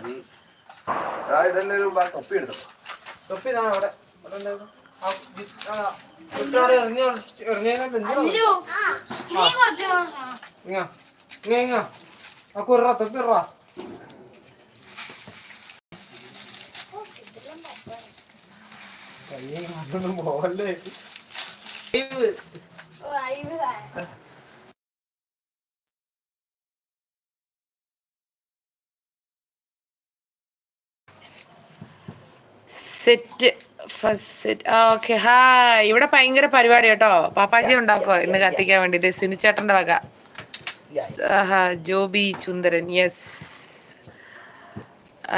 അത് ഇതെല്ലാം ഒരു തൊപ്പി എടുത്തോ. തൊപ്പി ഇതാണ് അവിടെ. അവിടെ ഉണ്ടായിരുന്നു. ആ, ജി- ആ, ചുറ്റോടെ എറിഞ്ഞ് എറിഞ്ഞതിനെ ബന്ധു അല്ലു നീ കുറച്ച് കൊടുക്കണം. ഇങ്ങ ഇങ്ങ ഇങ്ങ ആ കുർറ തൊപ്പി ഇറ അതൊന്നും പോവല്ലേ ഇത് ഓ, അയ്യോ, സാധനം. Set first set. Okay hi. ഇവിടെ ഭയങ്കര പരിപാടി കേട്ടോ. പാപ്പാജി ഉണ്ടാക്കോ ഇന്ന് കത്തിക്കാൻ വേണ്ടിട്ട് സുനിച്ചേട്ടന്റെ വക. ആഹാ ജോബി ചുന്ദരൻ യെസ്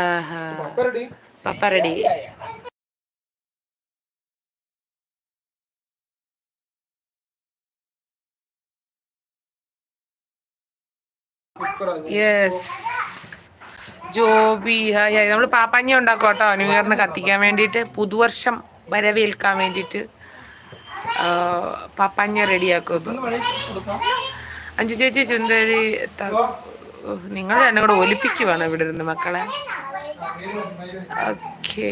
ആഹാ. പപ്പ റെഡി യെസ് ജോബി ഹായ് നമ്മൾ പാപ്പാഞ്ഞ ഉണ്ടാക്കും കേട്ടോ. ഇയറിന് കത്തിക്കാൻ വേണ്ടിയിട്ട് പുതുവർഷം വരവേൽക്കാൻ വേണ്ടിയിട്ട് പാപ്പാഞ്ഞ റെഡിയാക്കും അഞ്ചു ചേച്ചി ചുന്തരി നിങ്ങൾ രണ്ടും കൂടെ ഒലിപ്പിക്കുവാണ് ഇവിടെ ഇരുന്ന് മക്കളെ? ഓക്കേ.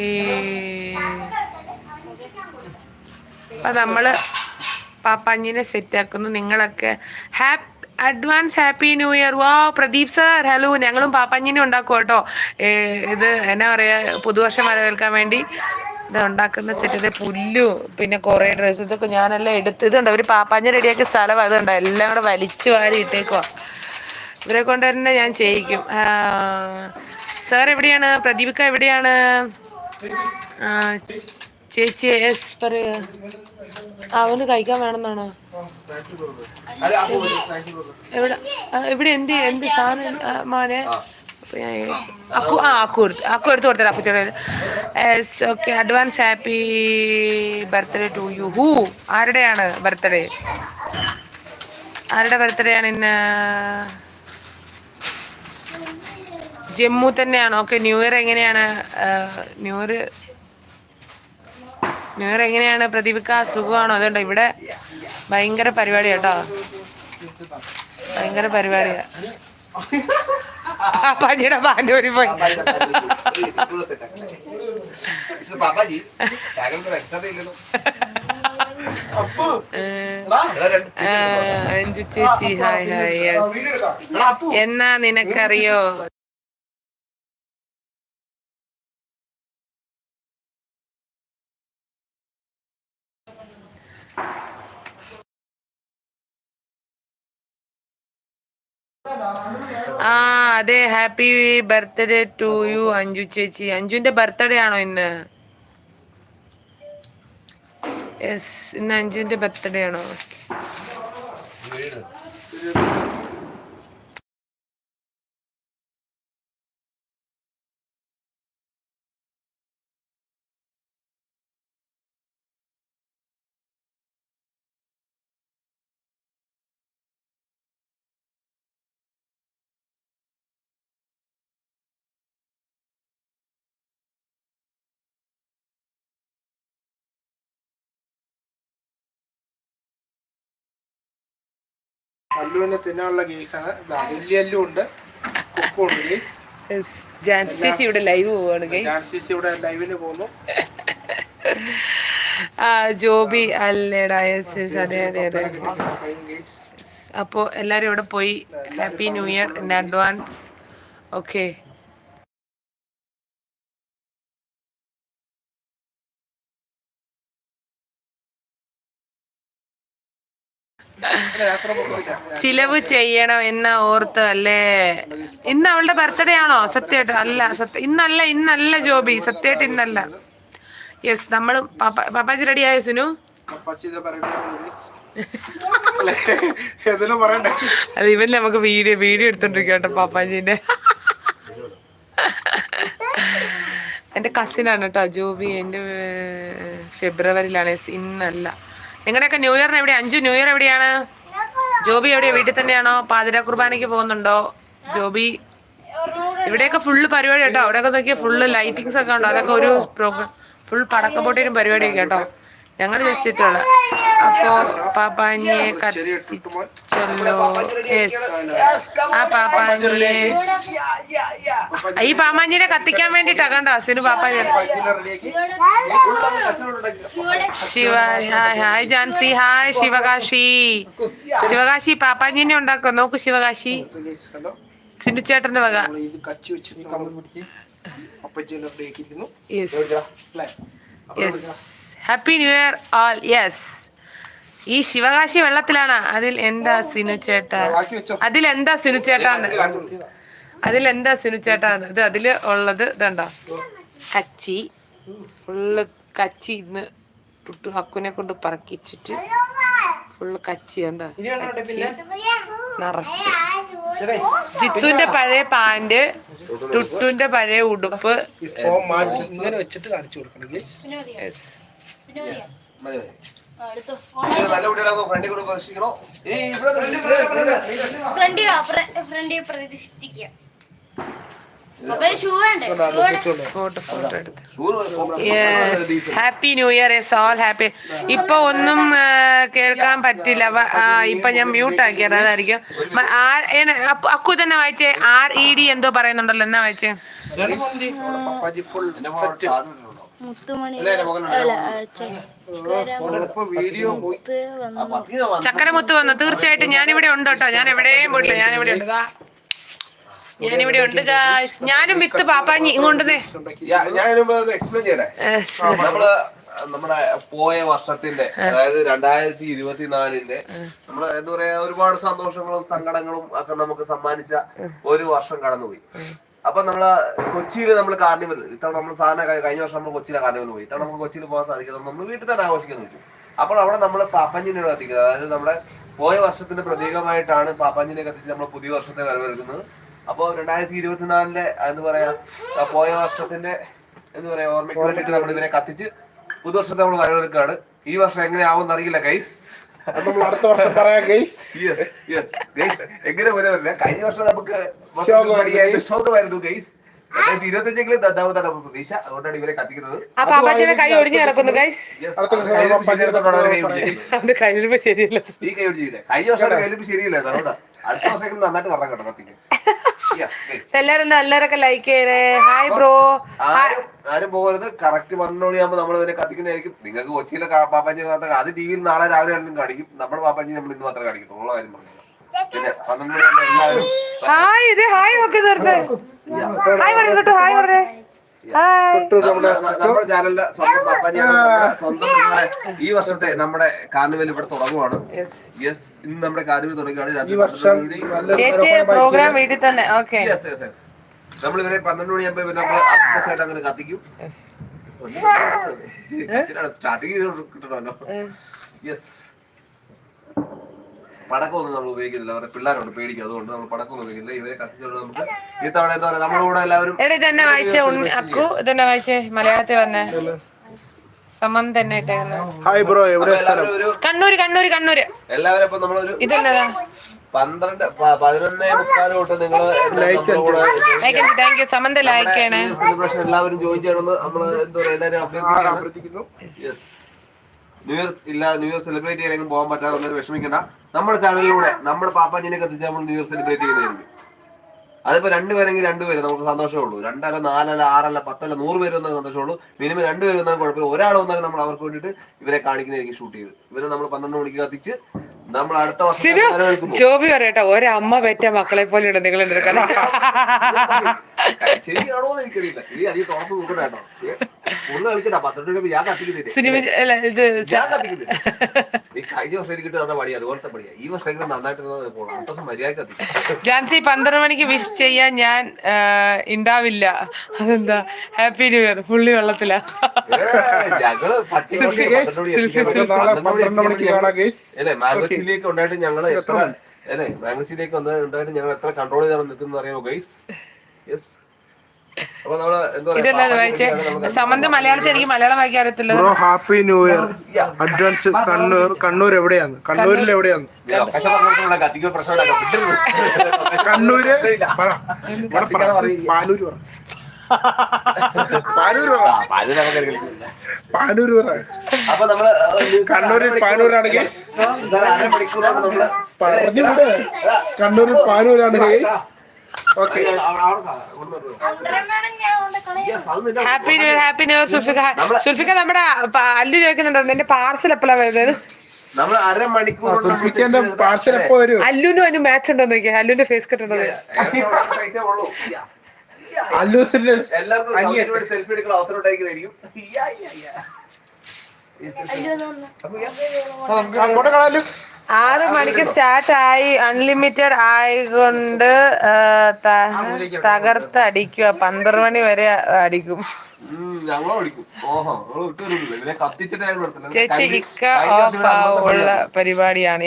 അപ്പം നമ്മൾ പാപ്പാഞ്ഞിനെ സെറ്റ് ആക്കുന്നു. നിങ്ങളൊക്കെ happy advance happy new year വാ പ്രദീപ് സാർ ഹലോ ഞങ്ങളും പാപ്പഞ്ഞിനെ ഉണ്ടാക്കും കേട്ടോ ഇത് എന്നാ പറയാ പുതുവർഷം വരവേൽക്കാൻ വേണ്ടി. ഇത് ഉണ്ടാക്കുന്ന സെറ്റ് പുല്ലു പിന്നെ കുറേ ഡ്രസ്സ് ഇതൊക്കെ ഞാനെല്ലാം എടുത്ത് ഇതുണ്ട് അവർ പാപ്പാഞ്ഞ റെഡിയാക്കിയ സ്ഥലം അതുണ്ട് എല്ലാം കൂടെ വലിച്ചു വാരി ഇട്ടേക്കുവാ. ഇവരെ കൊണ്ട് തന്നെ ഞാൻ ചെയ്യിക്കും. സാർ എവിടെയാണ്? പ്രദീപിക്ക എവിടെയാണ്? ചേച്ചി എസ് പറയ അവന് കഴിക്കാൻ വേണമെന്നാണോ? എവിടെ? ഇവിടെ എന്ത് എന്ത് സാധനം? മോനെ. അക്കു ആ അക്കു എടുത്ത് അക്കു എടുത്ത് കൊടുത്തരാ അപ്പച്ചോടെ yes okay advance happy birthday to you who ആരുടെയാണ് birthday ആരുടെ ബർത്ത്ഡേ ആണ് ഇന്ന്? ജമ്മു തന്നെയാണ്? ഓക്കെ ന്യൂ ഇയർ എങ്ങനെയാണ്? ന്യൂ ഇയർ ന്യൂ എങ്ങനെയാണ് പ്രദീപിക്ക സുഖമാണോ അതുകൊണ്ട് ഇവിടെ ഭയങ്കര പരിപാടി കേട്ടോ ഭയങ്കര പരിപാടിയാ പാപ്പാജിയുടെ പാന്റെ ഒരു പോയി അപ്പു എന്നാ നിനക്കറിയോ ആ അതെ happy birthday to you Anju ചേച്ചി. അഞ്ജുന്റെ ബർത്ത്ഡേ ആണോ ഇന്ന്? യെസ് ഇന്ന് അഞ്ജുന്റെ ബർത്ത്ഡേ ആണോ? അല്ലുവിനെ തിന്നാനുള്ള കേസാണ് വലിയ അല്ലു ഉണ്ട് ഉപ്പുണ്ട് കേസ് യെസ് ജാൻസി ചേച്ചി ഇവിടെ ലൈവ് പോവാണ് ഗൈസ്. ചേച്ചി ഇവിടെ ലൈവിന് പോകുന്നു. ആ ജോബി അതെ അതെ അതെ. അപ്പോൾ എല്ലാവരും ഇവിടെ പോയി. Happy new year in advance okay ചിലവ് ചെയ്യണം എന്ന ഓർത്ത് അല്ലേ? ഇന്ന് അവളുടെ ബർത്ത്ഡേ ആണോ? സത്യമായിട്ട് അല്ല സത്യ ഇന്നല്ല ഇന്നല്ല ജോബി. സത്യമായിട്ട് ഇന്നല്ല. യെസ് നമ്മൾ പാപ്പാച്ചി റെഡി ആയോ സുനു? അത് ഇവൻ നമുക്ക് വീഡിയോ വീഡിയോ എടുത്തോണ്ടിരിക്കട്ടോ പാപ്പാജിന്റെ. പാപ്പാജീന്റെ എന്റെ കസിനാണ് കേട്ടോ ജോബി. എന്റെ ഫെബ്രുവരിയിലാണ്. ഇന്നല്ല. നിങ്ങളുടെയൊക്കെ ന്യൂ ഇയറിന് എവിടെ അഞ്ചു ന്യൂ ഇയർ എവിടെയാണ്? ജോബി എവിടെയാ? വീട്ടിൽ തന്നെയാണോ? പാതിര കുർബാനയ്ക്ക് പോകുന്നുണ്ടോ? ജോബി? ഇവിടെയൊക്കെ ഫുള്ള് പരിപാടി കേട്ടോ. അവിടെയൊക്കെ നോക്കിയാൽ ഫുള്ള് ലൈറ്റിങ്സ് ഒക്കെ ഉണ്ടോ? അതൊക്കെ ഒരു പ്രോഗ്രാം ഫുൾ പടക്കം പൊട്ടിയും പരിപാടിയൊക്കെ കേട്ടോ. ഞങ്ങൾ ജസ്റ്റ് ഇട്ടുള്ള അപ്പോ പാപ്പാനിയെ കത്തിച്ചല്ലോ. ആ പാപ്പാനിയെ. ഈ പാപ്പാഞ്ഞിനെ കത്തിക്കാൻ വേണ്ടിട്ടാ കണ്ടോ? Sinu പാപ്പാഞ്ഞി Shiva hi hi Jancy hi Sivakasi. Sivakasi പാപ്പാഞ്ഞിനെ ഉണ്ടാക്കോ? നോക്കൂ ശിവകാശി. സിനു ചേട്ടന്റെ വക. അപ്പച്ചി yes yes happy new year all yes ഈ ശിവകാശി വെള്ളത്തിലാണ്. അതിൽ എന്താ സിനു ചേട്ടാ? അതിൽ എന്താ സിനു ചേട്ടാന്ന്? അതിൽ എന്താ സിനു ചേട്ടാന്ന്? ഇത് അതിൽ ഉള്ളത് ഇതുണ്ടോ? കച്ചി. ഫുള്ള് കച്ചി ഇന്ന് ടുട്ടു ഹക്കുനെ കൊണ്ട് പറക്കിച്ചിട്ട് ഫുള്ള് കച്ചി ഉണ്ടോ? നിറച്ച്. ജിത്തുവിന്റെ പഴയ പാന്റ് ടുട്ടുന്റെ പഴയ ഉടുപ്പ് ഇങ്ങനെ വെച്ചിട്ട് കാണിച്ചു കൊടുക്കണം. മതി, മതി. നല്ല ഫ്രണ്ടിൽ കൂടെ ഇവിടെ. ഫ്രണ്ടി ഫ്രണ്ടി പ്രതിഷ്ഠിക്കുക. Happy new year yes all happy ഇപ്പൊ ഒന്നും കേൾക്കാൻ പറ്റില്ല. ഇപ്പൊ ഞാൻ മ്യൂട്ട് ആക്കിയത്. അതായിരിക്കും. അക്കു തന്നെ വായിച്ചേ. ആർ ഇ ഡി എന്തോ പറയുന്നുണ്ടല്ലോ. എന്നാ വായിച്ചേ? മുത്തുമണി ചക്കരമുത്ത് വന്നു. തീർച്ചയായിട്ടും ഞാനിവിടെ ഉണ്ട് കേട്ടോ. ഞാൻ എവിടെയും പോയിട്ടില്ല ഞാൻ ഇവിടെ ഉണ്ട്. ദാ. ഞാനിവിടെ ഉണ്ട്. ഞാനും വിത്ത് പാപ്പാഞ്ഞി ഇങ്ങോട്ടേ നമ്മുടെ പോയ വർഷത്തിന്റെ അതായത് രണ്ടായിരത്തി ഇരുപത്തിനാലിന്റെ നമ്മൾ എന്താ പറയാ ഒരുപാട് സന്തോഷങ്ങളും സങ്കടങ്ങളും ഒക്കെ നമുക്ക് സമ്മാനിച്ച ഒരു വർഷം കടന്നുപോയി. അപ്പൊ നമ്മൾ കൊച്ചിയിൽ നമ്മൾ കാർണിവൽ ഇത്തവണ നമ്മൾ സാധാരണ കഴിഞ്ഞ വർഷം നമ്മൾ കൊച്ചിയിലെ കാർണിവൽ പോയി. ഇത്തവണ നമുക്ക് കൊച്ചിയിൽ പോകാൻ സാധിക്കുന്നത് നമ്മൾ വീട്ടിൽ തന്നെ ആഘോഷിക്കാൻ പറ്റും. അപ്പോൾ അവിടെ നമ്മൾ പാപ്പഞ്ചിനെ കത്തിക്കുന്നത്. അതായത് നമ്മുടെ പോയ വർഷത്തിന്റെ പ്രതീകമായിട്ടാണ് പാപ്പഞ്ചിനെ കത്തിച്ച് നമ്മൾ പുതിയ വർഷത്തെ വരവേൽക്കുന്നത്. അപ്പോൾ രണ്ടായിരത്തി ഇരുപത്തിനാലിലെ എന്ന് പറയാ പോയ വർഷത്തിന്റെ എന്ന് പറയാ ഓർമ്മയ്ക്ക് വേണ്ടിയിട്ട് നമ്മൾ ഇവരെ കത്തിച്ച് പുതുവർഷത്തെ നമ്മൾ വരവേൽക്കുകയാണ്. ഈ വർഷം എങ്ങനെയാവും അറിയില്ല ഗൈസ് നമ്മൾ അടുത്ത വർഷം പറയാം ഗൈസ് യെസ് യെസ് ഗൈസ് എങ്ങനെ വരവില്ല കഴിഞ്ഞ വർഷം നമുക്ക് ശോകമായിരുന്നു. ശോകമായിരുന്നു ഗൈസ് ഇരുപത്തഞ്ചെങ്കിലും നന്നാവുന്നതാണ് നമ്മുടെ പ്രതീക്ഷ. അതുകൊണ്ടാണ് ഇവരെ കത്തിക്കുന്നത് ആ പാപ്പാച്ചിയുടെ കൈ ഒടിഞ്ഞു കിടക്കുന്നു ഗൈസ് അത് കയ്യിലിപ്പ് ശരിയല്ല. ഈ കൈ പിടിച്ചിരിക്കുന്നത് കഴിഞ്ഞ വർഷം കയ്യിലിപ്പ് ശരിയല്ല. അതുകൊണ്ടാ. അടുത്ത വർഷം നന്നായിട്ട് പറഞ്ഞു കേട്ടോ കത്തിക്ക്. എല്ലാരും എല്ലാരൊക്കെ ലൈക്ക് ചെയ്യണേ. ഹായ് ബ്രോ ആരും പോകരുത്. കറക്റ്റ് പന്ത്രണ്ട് മണിയാകുമ്പോൾ നമ്മൾ ഇതിനെ കത്തിക്കുന്നതായിരിക്കും. നിങ്ങൾക്ക് കൊച്ചിയിലെ പാപ്പാജി മാത്രം അത് ടി വിയിൽ നാളെ രാവിലെ രണ്ടും കാണിക്കും. നമ്മുടെ പാപ്പാഞ്ചി നമ്മൾ ഇന്ന് മാത്രമേ കാണിക്കത്തുള്ളൂ. കാര്യം പറഞ്ഞു പിന്നെ പന്ത്രണ്ട് മണിയാകുമ്പോൾ എല്ലാവരും ഹായ് ഇത് ഹായ് ഒക്കെ നിർത്ത്. ഹായ് പറഞ്ഞു ഹായ് പറഞ്ഞേ നമ്മുടെ നമ്മുടെ ചാനലിന്റെ സ്വന്തം പാപ്പാഞ്ചിയാണ് നമ്മുടെ സ്വന്തം ഈ വർഷത്തെ നമ്മുടെ കാർണിവൽ ഇവിടെ തുടങ്ങുവാണ്. യെസ് ഇന്ന് നമ്മുടെ കാർണിവൽ തുടങ്ങുകയാണ്. ഈ വർഷം നല്ല പ്രോഗ്രാം വീട്ടിൽ തന്നെ. ഓക്കെ യെസ് യെസ് യെസ് നമ്മൾ ഇവരെ പന്ത്രണ്ട് മണിയാകുമ്പോ ഇവരെ നമ്മൾ അപ്ഡേറ്റ് അങ്ങനെ കത്തിക്കും. സ്റ്റാർട്ടിങ് ചെയ്ത് കിട്ടണമല്ലോ യെസ് പടക്കമൊന്നും നമ്മൾ ഉപയോഗിക്കുന്നില്ല. അവരുടെ പിള്ളേരോട് പേടിക്കും. അതുകൊണ്ട് നമ്മൾ പടക്കമൊന്നും ഉപയോഗിക്കുന്നില്ല. ഇവരെ കത്തിച്ചുകൊണ്ട് നമുക്ക് ഈ തവണ എന്താ പറയാ നമ്മുടെ കൂടെ എല്ലാവരും എടാ ഇതെന്നെ വായിച്ചേ അക്കു ഇതെന്നെ വായിച്ചേ മലയാളത്തിൽ വന്നേ. സമം തന്നെ ഇട്ടേക്കുന്നെ. ഹായ് ബ്രോ എവിടെ കണ്ണൂര് കണ്ണൂര് കണ്ണൂര്. എല്ലാവരും ഇപ്പൊ നമ്മളൊരു ഇതെന്നതാ? പന്ത്രണ്ട് പതിനൊന്നേ മുക്കാൽ തൊട്ട് നിങ്ങൾ സെലിബ്രേഷൻ എല്ലാവരും ജോയിൻ ചെയ്യണമെന്ന് നമ്മൾ എന്താ പറയുക എല്ലാവരും അഭ്യർത്ഥിക്കുന്നു. യെസ് ന്യൂ ഇയർ ഇല്ല ന്യൂ ഇയർ സെലിബ്രേറ്റ് ചെയ്യാനെങ്കിലും പോകാൻ പറ്റാതെ വന്നതിന് വിഷമിക്കണ്ട. നമ്മുടെ ചാനലിലൂടെ നമ്മുടെ പാപ്പാജിനെ കത്തിച്ച് നമ്മൾ ന്യൂ ഇയർ സെലിബ്രേറ്റ് ചെയ്യുന്നതായിരിക്കും. അതിപ്പോ രണ്ടുപേരെങ്കിൽ രണ്ടുപേര് നമുക്ക് സന്തോഷമുള്ളൂ രണ്ടല്ല നാലല്ല ആറല്ല പത്തല്ല നൂറ് പേര് വന്നാൽ സന്തോഷമുള്ളൂ. മിനിമം രണ്ടുപേര് വന്നാൽ കുഴപ്പമില്ല. ഒരാൾ വന്നാലും നമ്മൾ അവർക്ക് വേണ്ടിട്ട് ഇവരെ കാണിക്കുന്നതായിരിക്കും ഷൂട്ട് ചെയ്ത്. ഇവരെ നമ്മൾ പന്ത്രണ്ട് മണിക്ക് കത്തിച്ച് നമ്മൾ അടുത്ത വർഷം ജോബി പറയട്ടെ ഒരമ്മ പെറ്റ മക്കളെ പോലെ നിങ്ങളുടെ ശരിയാണോ എന്ന് എനിക്കറിയില്ല. ഇനി അധികം തുറന്ന് നോക്കണ്ട കേട്ടോ. ഒന്ന് കളിക്കണ്ട. പന്ത്രണ്ട് രൂപ ഞാൻ കത്തിക്കുന്നില്ല? ഞാൻ കത്തിക്കുന്നില്ല? ഈ കഴിഞ്ഞ വർഷം എനിക്ക് തന്ന പണിയാ അതുപോലത്തെ പണിയാ. ഈ വർഷം എങ്കിലും നന്നായിട്ട് ഇരുന്നത് പോകണം അടുത്ത മര്യാദ കത്തിക്കും. ജാൻസി പന്ത്രണ്ട് മണിക്ക് വിഷ് ചെയ്യാൻ ഞാൻ ഉണ്ടാവില്ല അതെന്താ? ഹാപ്പി ന്യൂ ഇയർ പുള്ളി വെള്ളത്തിലാ. ഞങ്ങൾ അല്ലെ മാംഗോ ചില്ലിയൊക്കെ ഉണ്ടായിട്ട് ഞങ്ങൾ എത്ര അല്ലെ മാംഗോ ചില്ലിയൊക്കെ ഉണ്ട്- ഉണ്ടായിട്ട് ഞങ്ങൾ എത്ര കൺട്രോൾ ചെയ്താണ് നിൽക്കുന്നത് അറിയാമോ ഗൈസ് യെസ് സമന്ത് മലയാളത്തിൽ എനിക്ക് മലയാളം വായിക്കാൻ അറിയത്തില്ല bro happy new year advance Kannur Kannur എവിടെയാണ്? കണ്ണൂരിൽ എവിടെയാണ്. കണ്ണൂര്. പാലൂര് പറ. അപ്പൊ നമ്മൾ കണ്ണൂരിൽ പാനൂരാണ് കണ്ണൂരിൽ പാനൂരാണ് happy new year happy new year സുൽഫിക്ക സുൽഫിക്ക നമ്മുടെ അല്ലു ചോദിക്കുന്നുണ്ടോ? എന്റെ പാർസൽ എപ്പോഴാണ് വരുന്നത്? നമ്മൾ അരമണിക്കൂർ അല്ലുനും അതിന് മാച്ച് ഉണ്ടോ നോക്കിയാ. അല്ലുന്റെ ഫേസ് കട്ട് ഉണ്ടോ. അല്ലൂസിന്റെ എല്ലാവർക്കും സെൽഫി എടുക്കുന്ന അവസരം ഉണ്ടായിരിക്കും. അങ്ങോട്ട് ആറ് മണിക്ക് സ്റ്റാർട്ട് ആയി അൺലിമിറ്റഡ് ആയിക്കൊണ്ട് തകർത്ത് അടിക്കുക പന്ത്രണ്ട് മണി വരെ അടിക്കും. ചേച്ചി ഇക്ക ഓഫ് ആവുള്ള ഉള്ള പരിപാടിയാണ്.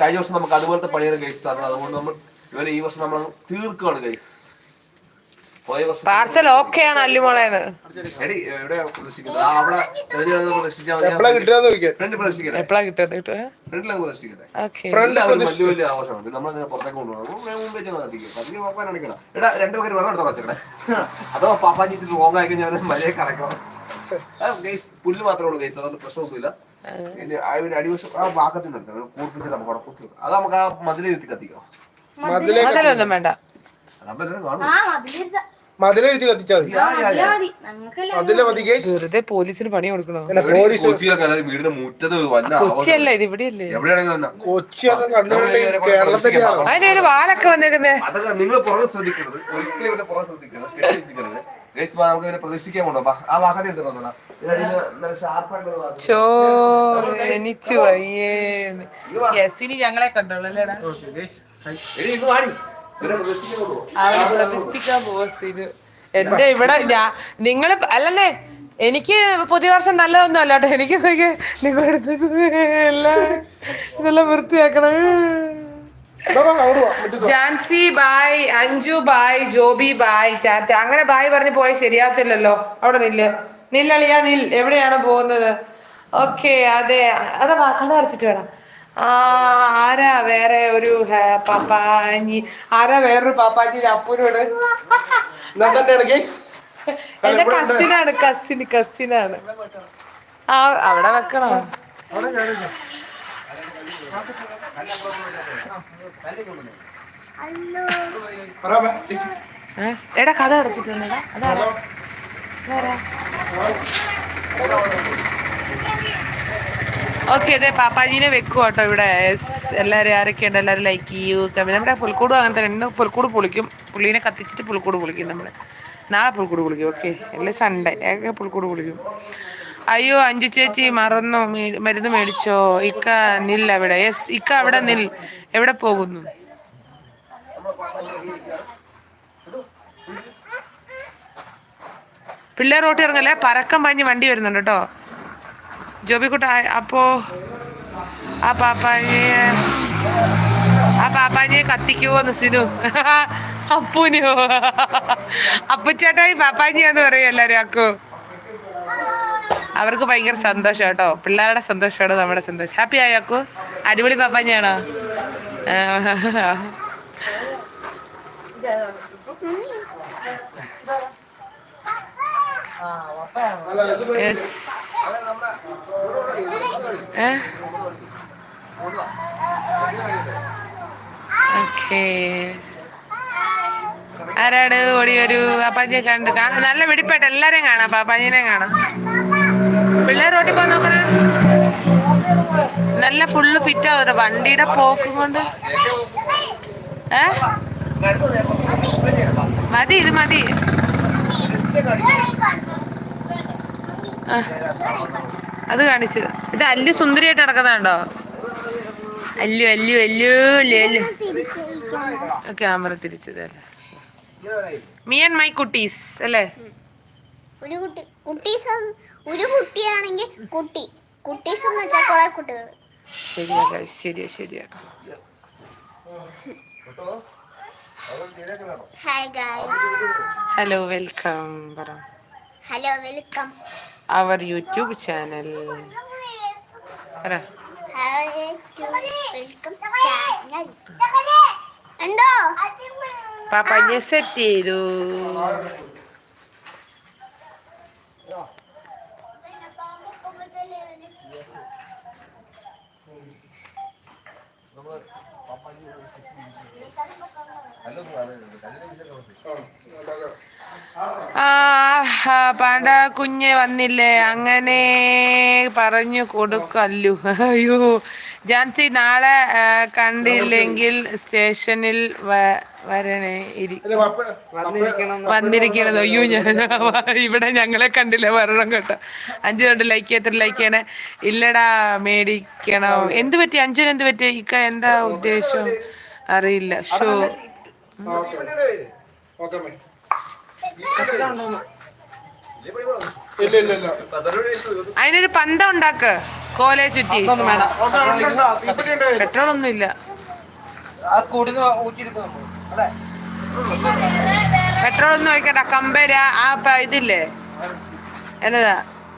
കഴിഞ്ഞ വർഷം നമുക്ക് അതുപോലത്തെ പണിയാണ് ഗൈസ് തന്നത്. അതുകൊണ്ട് നമ്മൾ ഇവരെ ഈ വർഷം നമ്മൾ തീർക്കുകയാണ് ഗൈസ്. Parcel okay. ആണ് അല്ലുമോളേന്ന്. എപ്പോഴാ പ്രതീക്ഷിക്കട്ടെ എപ്പോഴാ കിട്ടുക വെച്ചേക്കണേ അതോ പാപ്പാഞ്ചിട്ട് റോങ് ആയി കഴിഞ്ഞാൽ മലയെ കടക്കണം ഗൈസ് പുല്ല് മാത്രമേ ഉള്ളൂ ഗൈസ് അതുകൊണ്ട് പ്രശ്നമൊന്നുമില്ല. അടിവശം ആ ഭാഗത്ത് നിർത്തണം കൂർപ്പിച്ചിട്ട് നമുക്ക് വെക്കാം. അത് നമുക്ക് ആ മതിലെത്തി കത്തിക്കാം. വേണ്ട. കാണും. മതിലെഴുതി കത്തിച്ചാൽ മതി. മതില മതി വെറുതെ പോലീസിന് പണി കൊടുക്കണോ? പോലീസ് വീടിന്റെ മുറ്റത്ത്. കൊച്ചിയല്ല ഇത് ഇവിടെയല്ലേ? എവിടെയാണെങ്കിലും കൊച്ചി കണ്ണൂരിലെ കേരളത്തിലെയാണ് അതിന്റെ ഒരു വാലൊക്കെ വന്നേക്കുന്നേ അതൊക്കെ നിങ്ങൾ പുറകെ ശ്രദ്ധിക്കരുത്. ഒരിക്കലും ഇവന്റെ പുറകെ ശ്രദ്ധിക്കരുത്. വാ നമുക്ക് പ്രതീക്ഷിക്കാൻ. ആ വാഹനം എടുത്ത്. ചോ എനിച്ചു ഇനി ഞങ്ങളെ കണ്ടോളൂ അല്ലേടാ? അവനെ പ്രതിഷ്ഠിക്കാൻ പോസിന് എന്റെ ഇവിടെ ഞാൻ നിങ്ങൾ അല്ലല്ലേ എനിക്ക് പുതിയ വർഷം നല്ലതൊന്നും അല്ല കേട്ടോ എനിക്ക് നിങ്ങളുടെ അടുത്ത് ഇതെല്ലാം വൃത്തിയാക്കണേ. Jancy bye Anju bye Joby bye tata. അങ്ങനെ ബായ് പറഞ്ഞ് പോയ ശരിയാത്തില്ലല്ലോ അവിടെ നില്ല്. നില്ലളിയാ നിൽ. എവിടെയാണ് പോകുന്നത്? ഓക്കെ അതെ. അതാ കഥ അടച്ചിട്ട് വേണം. ആരാ വേറെ ഒരു പാപ്പാഞ്ഞി? ആരാ വേറൊരു പാപ്പാഞ്ഞി? അപ്പൂരോട് എന്റെ കസിനാണ് കസിന് കസിനാണ് ആ അവിടെ വെക്കണോ? എടാ കഥ അടച്ചിട്ടുണ്ടോ. അതാരാ? ഓക്കെ അതെ പാപ്പാജീനെ വെക്കുക കേട്ടോ ഇവിടെ. എല്ലാവരും ആരൊക്കെയുണ്ട് എല്ലാവരും ലൈക്ക് ചെയ്യൂ. കമന്റ് നമ്മുടെ പുൽക്കൂട് അങ്ങനെ തന്നെ. ഇന്ന് പുൽക്കൂട് പൊളിക്കും. പുള്ളീനെ കത്തിച്ചിട്ട് പുൽക്കൂട് പൊളിക്കും നമ്മൾ നാളെ പുൽക്കൂട് പൊളിക്കും. ഓക്കെ അല്ലേ സൺഡേ ഏക പുൽക്കൂട് പൊളിക്കും. അയ്യോ അഞ്ചു ചേച്ചി മറന്നു. മരുന്ന് മേടിച്ചോ? ഇക്ക നിൽ അവിടെ. യെസ് ഇക്ക അവിടെ നിൽ. എവിടെ പോകുന്നു? പിള്ളേർ റോട്ടി ഇറങ്ങല്ലേ? പരക്കം പാഞ്ഞ് വണ്ടി വരുന്നുണ്ട് കേട്ടോ. ജോബിക്കുട്ട അപ്പോ ആ പാപ്പാഞ്ഞിയെ ആ പാപ്പാഞ്ഞിയെ കത്തിക്കുവോന്ന് സിനു. അപ്പൂനോ. അപ്പുച്ചേട്ടായി പാപ്പാഞ്ഞിയാന്ന് പറയും എല്ലാരും അക്കു. അവർക്ക് ഭയങ്കര സന്തോഷം കേട്ടോ. പിള്ളേരുടെ സന്തോഷമാണ് നമ്മുടെ സന്തോഷം. ഹാപ്പി ആയോ അക്കു? അടിപൊളി പാപ്പാഞ്ഞിയാണോ ആ. ആരാണ് ഓടി വരൂ? പാപ്പാജിയെ കണ്ട് കാണാം. നല്ല വെടിപ്പായിട്ട് എല്ലാരെയും കാണാം. പാപ്പാജിനെ കാണാം. പിള്ളേർ ഓടി പോകാൻ നല്ല ഫുള്ള് ഫിറ്റ് ആവുക വണ്ടിയുടെ പോക്കും കൊണ്ട്. ഏ? മതി ഇത് മതി. അത് കാണിച്ചു. ഇത് അല്ലു സുന്ദരിയായിട്ട് നടക്കുന്നുണ്ടോ അല്ലു അല്ലു അല്ലു അല്ലു ക്യാമറ തിരിച്ചത് അല്ലേ മീ ആൻഡ് മൈ കുട്ടീസ് അല്ലേ? ഒരു കുട്ടി കുട്ടീസ് ഒരു കുട്ടിയാണെങ്കിൽ കുട്ടി. കുട്ടീസ് എന്ന് വെച്ചാൽ കുറെ കുട്ടികൾ. ശരിയാ ശരിയാ ശരിയാ. ഹലോ വെൽക്കം പറ. ഹലോ വെൽക്കം അവർ യൂട്യൂബ് ചാനൽ എന്തോ? പാപ്പാഞ്ഞെ സെറ്റ് ചെയ്തു. ആ ആ, പാണ്ട കുഞ്ഞ് വന്നില്ലേ? അങ്ങനെ പറഞ്ഞു കൊടുക്കല്ലു. അയ്യോ. ജാൻസി നാളെ കണ്ടില്ലെങ്കിൽ സ്റ്റേഷനിൽ വരണേ. വന്നിരിക്കണത്. അയ്യോ ഞാൻ ഇവിടെ ഞങ്ങളെ കണ്ടില്ല? വരണം കേട്ടോ. അഞ്ചു കൊണ്ട് ലൈക്ക് എത്ര ലൈക്ക് ചെയ്യണേ. ഇല്ലടാ മേടിക്കണം. എന്ത് പറ്റി? അഞ്ചിന് എന്ത് പറ്റി? ഇക്ക എന്താ ഉദ്ദേശം? അറിയില്ല. Show okay. ഓക്കേ, അമ്മേ. ഇല്ല ഇല്ല ഇല്ല അതിനൊരു പന്ത ഉണ്ടാക്ക്. കോലെ ചുറ്റി. പെട്രോൾ ഒന്നും ഇല്ല ആ കൂടുന്ന ഊറ്റിയെടുക്കും നമ്മൾ അതെ പെട്രോൾ ഒന്നും ഒഴിക്കണ്ട. കമ്പര ആ ഇതില്ലേ? എന്നതാ?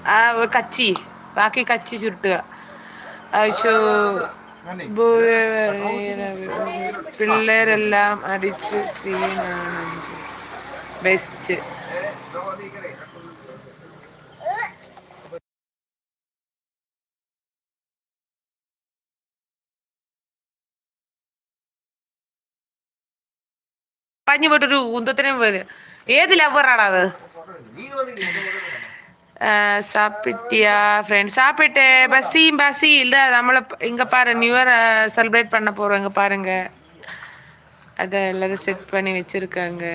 ആ കച്ചി. ബാക്കി കച്ചി ചുരുട്ടുക. പിള്ളേരെല്ലാം അടിച്ച് സീനാണ്. ബെസ്റ്റ് പഞ്ഞു പോയിട്ടൊരു കുന്തത്തിനും പോയത് ഏത് ലവറാണ് അത് சாப்பிட்டியா ஃப்ரெண்ட் சாப்பிட்டேன் பஸ்ஸி பஸ்ஸி இல்லை நம்மளை இங்கே பாரு நியூ இயர் செலிப்ரேட் பண்ண போகிறோம் இங்கே பாருங்க அதை எல்லாரும் செட் பண்ணி வச்சுருக்காங்க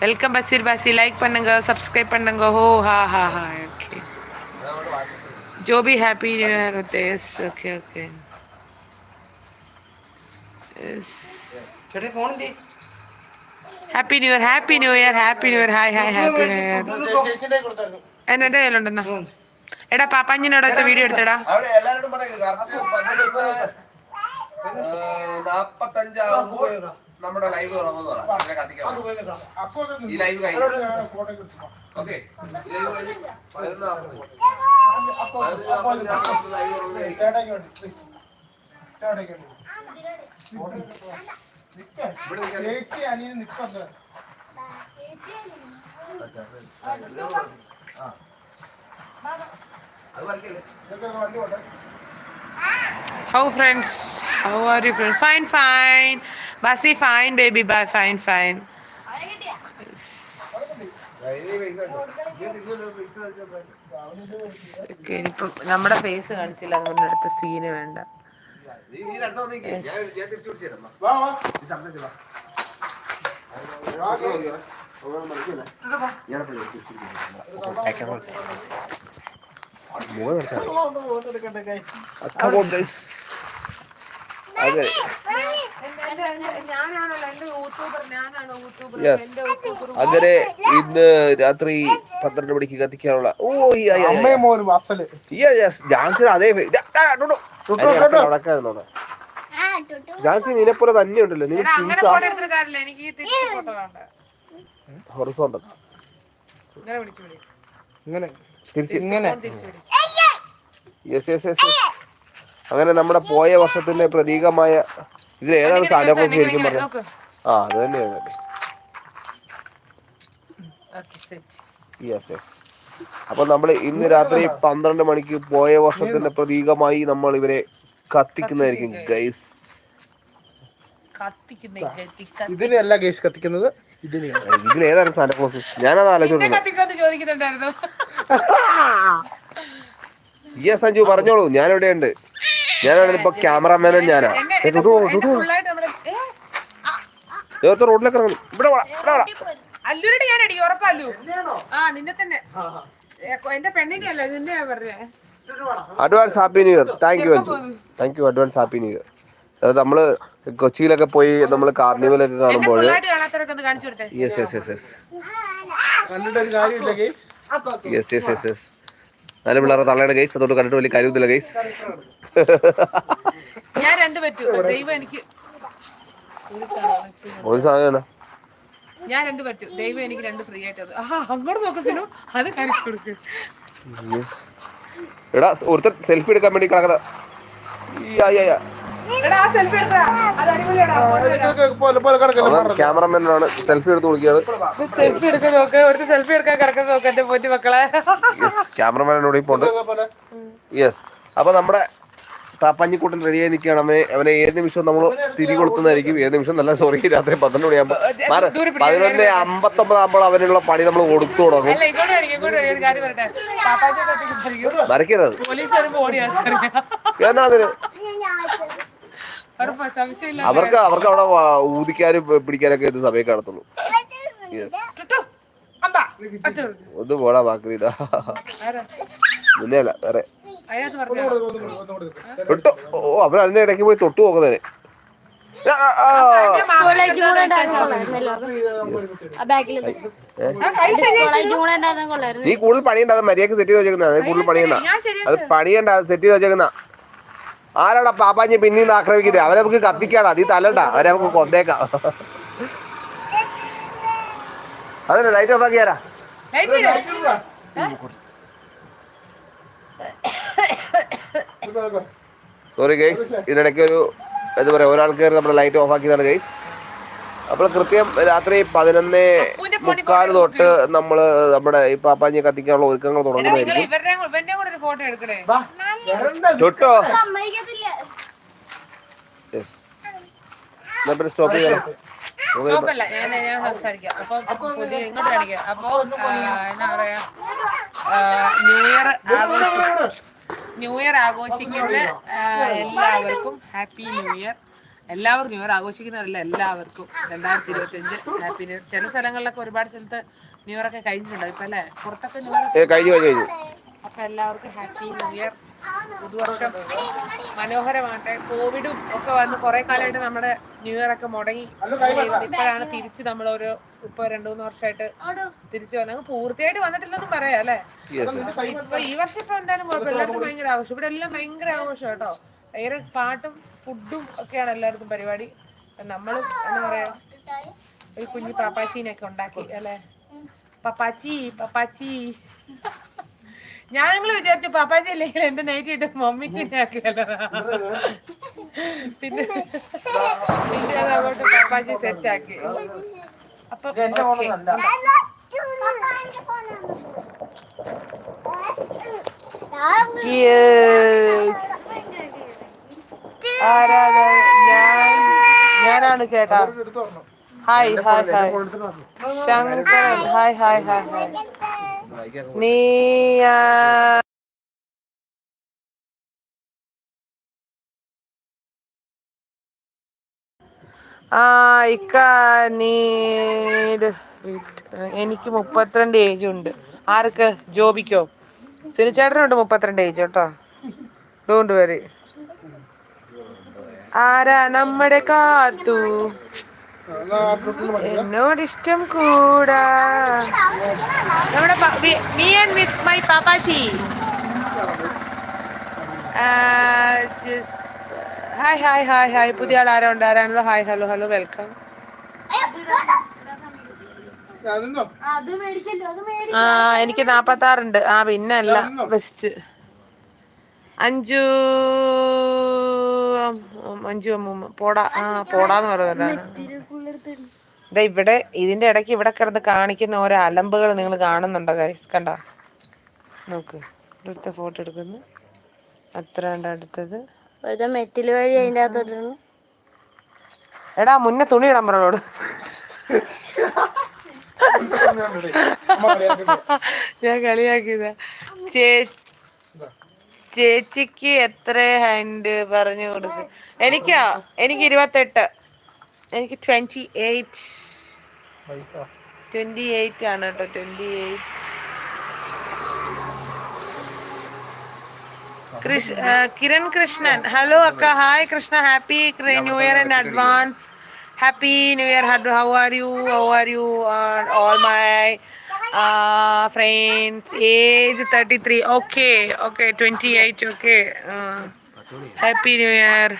வெல்கம் பஸ்ஸீர் பாசி லைக் பண்ணுங்க சப்ஸ்கிரைப் பண்ணுங்க ஹோ ஹா ஹா ஹா ஓகே जो भी हैप्पी न्यू ईयर होते हैं ओके ओके ചേട്ടാ ഫോണില്ലേ happy new year happy new year happy new year hi hi happy new year ചേച്ചിയുടെ കൊടുത്തായിരുന്നു എന്നെ എൻ്റെ കയ്യിലുണ്ടെന്നാ എടാ പാപ്പാഞ്ഞിനോട് വെച്ച വീഡിയോ എടുത്തടാ അവിടെ എല്ലാരോടും പറയുക കറക്റ്റ് പന്ത്രണ്ട് നാപ്പത്തഞ്ചാകുമ്പോൾ നമ്മുടെ ലൈവ് തുടങ്ങുന്നതാണ്. കത്തിക്കാം. ഈ ലൈവ് കഴിഞ്ഞു. ഞാൻ ഫോട്ടോ എടുത്തു. ഓക്കെ. ലൈവ് കഴിഞ്ഞു. പതിനൊന്ന് നാപ്പത്തഞ്ച് പതിനൊന്ന് നാപ്പത്തഞ്ച് ലൈവ് തുടങ്ങുന്നതായിരിക്കും ചേട്ടായിക്ക് വേണ്ടി, please. ചേട്ടായിക്ക് വേണ്ടി. നിക്ക്. ചേച്ചി അനിയൻ നിക്കത് അത് വലിക്കല്ലേ വണ്ടി പോട്ടെ how friends how are you friends fine fine busy fine baby bye fine fine okay ഇനിയിപ്പം നമ്മുടെ ഫേസ് കാണിച്ചില്ല അതുകൊണ്ട് അടുത്ത സീന് വേണ്ട. നീ കേ. അങ്ങനെ ഇന്ന് രാത്രി പന്ത്രണ്ട് മണിക്ക് കത്തിക്കാനുള്ള ഓ അഫ്സൽ. ജാൻസി അതേ ജാൻസി നിന്നെ പോലെ തന്നെ ഉണ്ടല്ലോ. നീ ഹൊറിസോണ്ടൽ ഇങ്ങനെ പിടിച്ചു പിടി ഇങ്ങനെ. തിരിച്ച്. ഇങ്ങനെ തിരിച്ചു യെസ് യെസ് യെസ് അങ്ങനെ നമ്മുടെ പോയ വർഷത്തിന്റെ പ്രതീകമായ ഇതിൽ ഏതാണ് സാന്റാക്ലോസ് ശരിക്കും പറഞ്ഞത്? ആ അത് തന്നെയാണ് സെറ്റ്. യെസ് യെസ് അപ്പൊ നമ്മൾ ഇന്ന് രാത്രി പന്ത്രണ്ട് മണിക്ക് പോയ വർഷത്തിന്റെ പ്രതീകമായി നമ്മൾ ഇവരെ കത്തിക്കുന്നതായിരിക്കും ഗൈസ് ഇതിനല്ല ഗൈസ് കത്തിക്കുന്നത്? ഇതിന് ഏതാണ് സാന്റാക്ലോസ് ഞാനത് ആലോചിച്ചോണ്ടിരുന്നു കത്തിക്കോന്ന് ചോദിക്കുന്നുണ്ടായിരുന്നു. യെസ് സഞ്ജു പറഞ്ഞോളൂ. ഞാനിവിടെ ഇവിടെയുണ്ട് ഞാനാണ് ഇപ്പൊ ക്യാമറാമാനും ഞാനാ. റോഡിലേക്ക് ഇവിടെ. അല്ലൂരുടെ ഞാൻ അടി ഉറപ്പല്ലു ആ നിന്നെ തന്നെ. എന്റെ പെണ്ണിന്റെ അല്ല നിന്നെ പറഞ്ഞേ. Advance happy new year thank you Anju thank you advance happy new year അതായത് നമ്മൾ കൊച്ചിയിലൊക്കെ പോയി നമ്മൾ കാർണിവലൊക്കെ കാണുമ്പോൾ യെസ് യെസ് യെസ് യെസ് കാര്യമില്ല യെസ് യെസ് യെസ് യെസ് നല്ല പിള്ളേരെ തള്ളയുടെ ഗൈസ് അതുകൊണ്ട് കണ്ടിട്ട് വലിയ കാര്യമൊന്നുമില്ല ഗൈസ് ഞാൻ രണ്ട് പറ്റൂ. ദൈവം എനിക്ക് ഒരു സാധനം ഞാൻ രണ്ട് പറ്റൂ. ദൈവം എനിക്ക് രണ്ട് ഫ്രീ ആയിട്ട് അത് ആ അങ്ങോട്ട് അത് കാണിച്ചു കൊടുക്ക്. എടാ ഒരുത്തർ സെൽഫി എടുക്കാൻ വേണ്ടി സെൽഫി ക്യാമറമാനാണ് എടുത്ത്. കൊടുക്കുകയാണ് സെൽഫി എടുക്കാൻ നോക്ക്. ഒരു സെൽഫി എടുക്കാൻ കിടക്കാൻ നോക്ക് എന്റെ പോറ്റി മക്കളെ. ക്യാമറമാനോട് ഇപ്പോൾ യെസ് അപ്പൊ നമ്മുടെ പാപ്പാഞ്ഞിക്കൂട്ടൻ റെഡിയായി നിൽക്കുകയാണ്. അവനെ അവനെ ഏത് നിമിഷം നമ്മൾ തിരി കൊടുക്കുന്നതായിരിക്കും ഏത് നിമിഷം നല്ല സോറി രാത്രി പന്ത്രണ്ട് മണിയാകുമ്പോൾ പതിനൊന്ന് അമ്പത്തൊമ്പത് ആകുമ്പോൾ അവനുള്ള പണി നമ്മൾ കൊടുത്തു തുടങ്ങും. ഓടി കാരണം അതിന്. അവർക്ക് അവർക്ക് അവിടെ ഊതിക്കാനും പിടിക്കാനൊക്കെ ഇത് സമയം കാണത്തുള്ളൂ. ഒന്ന് പോടാ ബാക്കി ഇതാ. മുന്നേ അല്ല വേറെ. തൊട്ടു ഓ അവർ അതിന്റെ ഇടയ്ക്ക് പോയി തൊട്ടു നോക്കുന്നതിന്. കൊള്ളായിരുന്നു. നീ കൂടുതൽ പണിയണ്ട അത് മര്യാദയ്ക്ക് സെറ്റ് ചെയ്ത് വെച്ചേക്കുന്ന. അത് കൂടുതൽ പണിയണ്ട. അത് പണിയണ്ട അത് സെറ്റ് ചെയ്ത് വെച്ചേക്കുന്ന. ആരാടാ പാപ്പാഞ്ഞി പിന്നീന്ന് ആക്രമിക്കുന്നത്? അവരെ നമുക്ക് കത്തിക്കാടാ. നീ തലണ്ട അവരെ നമുക്ക് കൊന്നേക്കാം. അതല്ലേ ലൈറ്റ് ഓഫ് ആക്കിയാരാ? ലൈറ്റ് ഇട്. സോറി ഗൈസ് ഇതിനിടയ്ക്ക് ഒരു എന്താ പറയാ ഒരാൾ കയറി നമ്മുടെ ലൈറ്റ് ഓഫ് ആക്കിയതാണ് ഗൈസ് അപ്പോൾ കൃത്യം രാത്രി പതിനൊന്ന് മുക്കാൽ തൊട്ട് നമ്മൾ നമ്മുടെ ഈ പാപ്പാഞ്ഞി കത്തിക്കാനുള്ള ഒരുക്കങ്ങൾ തുടങ്ങുന്നതായിരിക്കും. ചുട്ടോ കൂടെ ഒരു ഫോട്ടോ എടുക്കണേ. തൊട്ടോ സമ്മതിക്കത്തില്ല. യെസ് എന്നാ പിന്നെ സ്റ്റോപ്പ് ചെയ്യാം കുഴപ്പമില്ല ഞാൻ ഞാൻ സംസാരിക്കാം. അപ്പൊ പുതിയ ഇങ്ങോട്ട് കാണിക്കാം. അപ്പൊ എന്താ പറയാ ന്യൂ ഇയർ ആഘോഷിക്കും ന്യൂ ഇയർ ആഘോഷിക്കുന്ന എല്ലാവർക്കും ഹാപ്പി ന്യൂ ഇയർ എല്ലാവർക്കും ന്യൂ ഇയർ ആഘോഷിക്കുന്നവരല്ല എല്ലാവർക്കും. രണ്ടായിരത്തി ഇരുപത്തിയഞ്ച് ഹാപ്പി ന്യൂ ഇയർ ചില സ്ഥലങ്ങളിലൊക്കെ ഒരുപാട് സ്ഥലത്ത് ന്യൂ ഇയർ ഒക്കെ കഴിഞ്ഞിട്ടുണ്ടാവും. ഇപ്പൊ അല്ലേ? പുറത്തൊക്കെ ന്യൂ ഇയർ അപ്പൊ എല്ലാവർക്കും ഹാപ്പി ന്യൂ ഇയർ പുതുവർഷം മനോഹരമാകട്ടെ. കോവിഡും ഒക്കെ വന്ന് കുറെ കാലമായിട്ട് നമ്മുടെ ന്യൂ ഇയർ ഒക്കെ മുടങ്ങി. ഇപ്പോഴാണ് തിരിച്ച് നമ്മളൊരു ഇപ്പൊ രണ്ടു മൂന്ന് വർഷമായിട്ട് തിരിച്ചു വന്നത് പൂർത്തിയായിട്ട് വന്നിട്ടില്ലെന്നും പറയാം അല്ലെ? ഇപ്പൊ ഈ വർഷം ഇപ്പൊ എന്തായാലും കുഴപ്പമില്ല. എല്ലായിടത്തും ഭയങ്കര ആഘോഷം. ഇവിടെ എല്ലാം ഭയങ്കര ആഘോഷം കേട്ടോ. ഭയങ്കര പാട്ടും ഫുഡും ഒക്കെയാണ് എല്ലായിടത്തും പരിപാടി. നമ്മളും എന്താ പറയാ ഒരു കുഞ്ഞു പാപ്പാച്ചീനൊക്കെ ഉണ്ടാക്കി അല്ലെ? പപ്പാച്ചി പപ്പാച്ചി. ഞാൻ നിങ്ങൾ വിചാരിച്ചു പാപ്പാച്ചി അല്ലെങ്കിൽ എന്റെ നൈറ്റ് ഇട്ട് മമ്മിച്ചിനെ ആക്കിയല്ലോ പിന്നെ പിന്നെ അതങ്ങോട്ട് പാപ്പാച്ചി സെറ്റ് ആക്കി. അപ്പൊ. ആരാണ്? ഞാൻ ഞാനാണ് ചേട്ടാ. Hi hi hi Shankaran hi hi hi hi നീ ആ, നീട് എനിക്ക് മുപ്പത്തിരണ്ട് ഏജ് ഉണ്ട്. ആർക്ക്? ജോബിക്കോ? സിനിച്ചേട്ടനുണ്ട് മുപ്പത്തിരണ്ട് ഏജ് കേട്ടോ. ഡോണ്ട് വരി ആരാ നമ്മുടെ കാത്തു? എന്നോട് ഇഷ്ടം കൂടാ. നമ്മുടെ മീ ആൻഡ് വിത്ത് മൈ പാപ്പാച്ചി. ഹായ് ഹായ് ഹായ് ഹായ് പുതിയ ആൾ ആരാ ഉണ്ട് ആരാണല്ലോ ഹായ് ഹലോ ഹലോ വെൽക്കം നിന്നോ അത് മേടിക്കല്ലോ അത് മേടി ആ എനിക്ക് നാപ്പത്തി ആറുണ്ട് ആ പിന്നെ അല്ല വെസ്റ്റ് അഞ്ചു അഞ്ചു അമ്മൂമ്മ പോടാ. ആ പോടാന്ന് പറയുന്നത് ഇതാ ഇവിടെ ഇതിന്റെ ഇടയ്ക്ക് ഇവിടെ കിടന്ന് കാണിക്കുന്ന ഓരോ അലമ്പുകൾ നിങ്ങൾ കാണുന്നുണ്ടോ ഗൈസ് കണ്ട? നോക്ക്. ഇവിടുത്തെ ഫോട്ടോ എടുക്കുന്നു. അത്ര ഉണ്ട് അടുത്തത്. വെറുതെ മെറ്റിൽ വഴി അതിന്റെ അകത്തോട്ടിരുന്നു എടാ മുന്നേ തുണി ഇടാൻ പറഞ്ഞോട്. ഞാൻ കളിയാക്കിയതാ. ചേച്ചിക്ക് എത്ര ഹാൻഡ് പറഞ്ഞു കൊടുക്കും. എനിക്കോ എനിക്ക് ഇരുപത്തെട്ട്. എനിക്ക് ട്വന്റി എയ്റ്റ് ട്വന്റി എയ്റ്റ് ആണ് കേട്ടോ ട്വന്റി എയ്റ്റ് കൃഷ് ആ, കിരൺ കൃഷ്ണൻ ഹലോ അക്ക hi Krishna happy new year in advance happy new year how are you how are you all my friends age thirty three okay okay twenty eight okay happy new year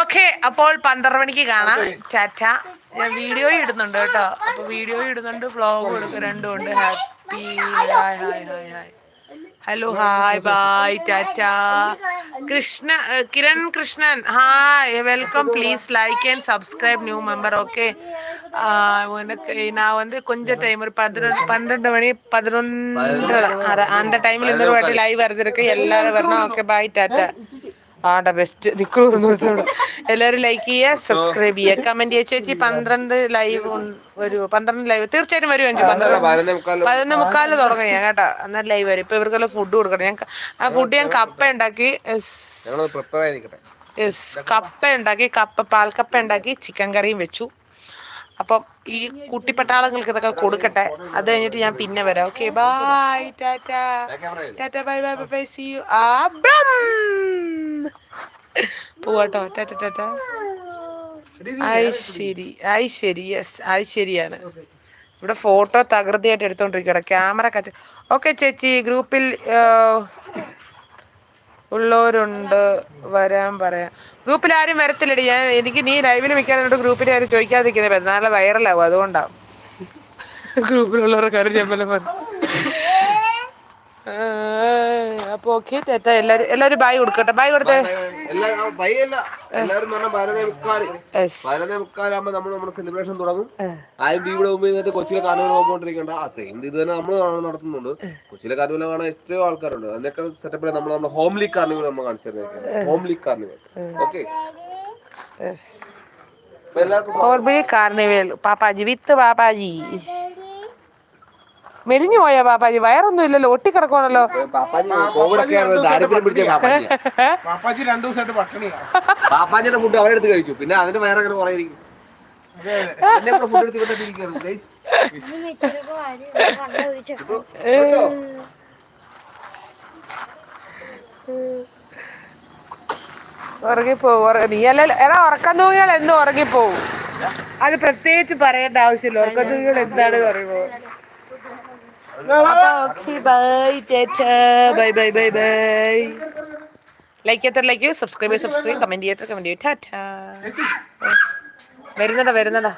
okay അപ്പോൾ പന്ത്രണ്ട് മണിക്ക് കാണാം. ചാറ്റ ഞാൻ video ഇടുന്നുണ്ട് കേട്ടോ. അപ്പൊ video ഇടുന്നുണ്ട് vlog കൊടുക്കും രണ്ടും ഉണ്ട്. Happy hi hi hi hi hello hi bye tata Krishna Kiran Krishnan hi welcome please like and subscribe new member okay കൊഞ്ച timer പതിനൊന്ന് പന്ത്രണ്ട് മണി പതിനൊന്നര. பதினொன்று ടൈമിൽ ഇന്നൊരു பதினொன்றரை ലൈവ് டைமில் എല്ലാവരും வாட்டி ഓക്കെ ബായ് ടാറ്റ ആടെ ബെസ്റ്റ് നിക്കറു എല്ലാവരും ലൈക്ക് ചെയ്യുക സബ്സ്ക്രൈബ് ചെയ്യുക. കമന്റ് ചെയ്യുക ചേച്ചി പന്ത്രണ്ട് ലൈവ് വരുമോ പന്ത്രണ്ട് ലൈവ് തീർച്ചയായിട്ടും വരും അഞ്ചു. പന്ത്രണ്ട് പതിനൊന്നേ മുക്കാൽ തുടങ്ങി ഞാൻ കേട്ടോ. അന്നേരം ലൈവ് വരും. ഇപ്പൊ ഇവർക്കെല്ലാം ഫുഡ് കൊടുക്കണം. ഞാൻ ആ ഫുഡ് ഞാൻ കപ്പ ഉണ്ടാക്കി. യെസ്. കപ്പ ഉണ്ടാക്കി കപ്പ പാൽക്കപ്പ ഉണ്ടാക്കി ചിക്കൻ കറിയും വെച്ചു. അപ്പം ഈ കുട്ടിപ്പട്ടാളങ്ങൾക്ക് ഇതൊക്കെ കൊടുക്കട്ടെ. അത് കഴിഞ്ഞിട്ട് ഞാൻ പിന്നെ വരാം. Okay bye tata tata bye bye bye bye see you ആബ്രം പോവാട്ടോ. ടാറ്റ ഐശ്വരി ഐശ്വരി യെസ് ഐശ്വരിയാണ് ഇവിടെ ഫോട്ടോ തകൃതിയായിട്ട് എടുത്തോണ്ടിരിക്കട ക്യാമറ കച്ച ഓക്കെ ചേച്ചി ഗ്രൂപ്പിൽ ഉള്ളവരുണ്ട്. വരാൻ പറയാം. ഗ്രൂപ്പിൽ ആരും വരത്തില്ലടി. ഞാൻ എനിക്ക് നീ ലൈവിൽ വെക്കാനുണ്ട് ഗ്രൂപ്പിൽ ആരും ചോദിക്കാതിരിക്കുന്നത് നാളെ വൈറലാവും അതുകൊണ്ടാവും ഗ്രൂപ്പിലുള്ളവരുടെ കാര്യം ഞാൻ പറഞ്ഞു അപ്പൊ ഓക്കെ ചേട്ടാ എല്ലാരും എല്ലാരും ബായ് കൊടുക്കട്ടെ. ബായ് കൊടുത്തേ. എല്ലാരും സെലിബ്രേഷൻ തുടങ്ങും. ആരും ടിവിയുടെ മുമ്പിൽ നിന്നിട്ട് കൊച്ചിയിലെ കാർണിവൽ നോക്കിക്കൊണ്ടിരിക്കണ്ട. ആ സെയിം ഇത് തന്നെ നമ്മൾ നടത്തുന്നുണ്ട്. കൊച്ചിയിലെ കാർണിവൽ കാണാൻ എത്രയോ ആൾക്കാരുണ്ട്. അതിനൊക്കെ സെറ്റപ്പ് നമ്മൾ നമ്മുടെ ഹോംലി കാർണിവൽ നമ്മൾ കാണിച്ചു തരുന്നത് ഹോംലി കാർണിവൽ ഓക്കെ എല്ലാവർക്കും ഓർബിളി കാർണിവൽ പാപ്പാജി വിത്ത് പാപ്പാജി. മെലിഞ്ഞു പോയാ പാപ്പാജി? വയറൊന്നും ഇല്ലല്ലോ ഒട്ടിക്കിടക്കണല്ലോ പാപ്പാജി കോവിഡ് ഒക്കെ ആണ് ദാരിദ്ര്യം പിടിച്ച പാപ്പാജി പാപ്പാജി രണ്ടു ദിവസമായിട്ട് പട്ടിണിയാണ് പാപ്പാജിയുടെ ഫുഡ് അവരെടുത്ത് കഴിച്ചു. പിന്നെ അതിന് വേറെ അങ്ങനെ കുറേ ഇരിക്കും. എന്നെ കൂടെ ഫുഡ് എടുത്ത് ഇവിടെ ഇരിക്കുകയാണ് ഗൈസ് കേട്ടോ ഉറങ്ങിപ്പോവും ഉറ- നീ അല്ല എടാ ഉറക്കം തൂങ്ങിയാൽ എന്തും ഉറങ്ങിപ്പോവും. അത് പ്രത്യേകിച്ച് പറയേണ്ട ആവശ്യമില്ല. ഉറക്കം തൂങ്ങിയാൽ എന്താണ് പറയുമ്പോ bye bye bye bye like ചെയ്യത്ര like ചെയ്യൂ. സബ്സ്ക്രൈബ് ചെയ്യൂ സബ്സ്ക്രൈബ് കമന്റ് ചെയ്യത്ര കമന്റ് ചെയ്യൂ. ടാറ്റ വരുന്നടാ വരുന്നടാ.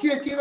ചേച്ചി